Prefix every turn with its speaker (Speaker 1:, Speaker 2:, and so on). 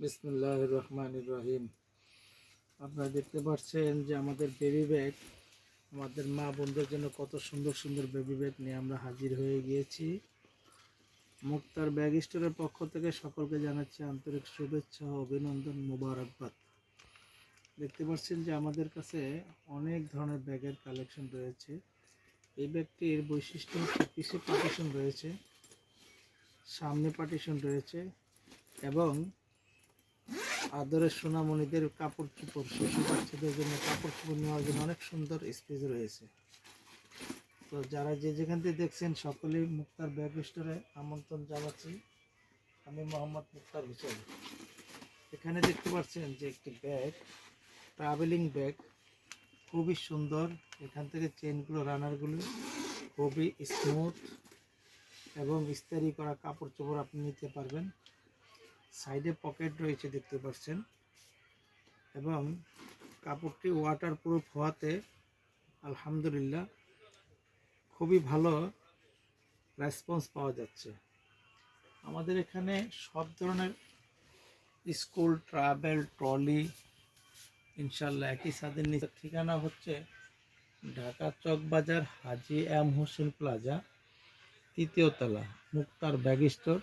Speaker 1: বিসমুল্লাহ রহমান রহিম। আপনারা দেখতে পাচ্ছেন যে আমাদের বেবি ব্যাগ আমাদের মা বোনদের জন্য কত সুন্দর সুন্দর বেবি ব্যাগ নিয়ে আমরা হাজির হয়ে গিয়েছি। মুক্তার ব্যাগ স্টোরের পক্ষ থেকে সকলকে জানাচ্ছি আন্তরিক শুভেচ্ছা অভিনন্দন মোবারকবাদ। দেখতে পাচ্ছেন যে আমাদের কাছে অনেক ধরনের ব্যাগের কালেকশন রয়েছে। এই ব্যাগটির বৈশিষ্ট্য হচ্ছে পিছে পার্টিশন রয়েছে, সামনে পার্টিশন রয়েছে এবং আদরের সোনামণিদের কাপড় চোপড় শিশু বাচ্চাদের জন্য কাপড় চোপড় নেওয়ার জন্য অনেক সুন্দর স্পেস রয়েছে। তো যারা যে যেখান থেকে দেখছেন, সকলেই মুক্তার ব্যাগ স্টোরে আমন্ত্রণ জানাচ্ছি। আমি মোহাম্মদ মুক্তার হোসেন। এখানে দেখতে পাচ্ছেন যে একটি ব্যাগ ট্রাভেলিং ব্যাগ খুবই সুন্দর। এখান থেকে চেনগুলো রানারগুলো খুবই স্মুথ এবং ইস্তারি করা কাপড় চোপড় আপনি নিতে পারবেন। সাইডে পকেট রয়েছে, দেখতে পাচ্ছেন। এবং কাপড়টি ওয়াটার প্রুফ হওয়াতে আলহামদুলিল্লাহ খুবই ভালো রেসপন্স পাওয়া যাচ্ছে। আমাদের এখানে সব ধরনের স্কুল, ট্রাভেল, ট্রলি ইনশাল্লাহ একই ছাদের নিচে ঠিকানা হচ্ছে ঢাকা চকবাজার হাজি এম হোসেন প্লাজা, তৃতীয় তলা, মুক্তার ব্যাগ স্টোর।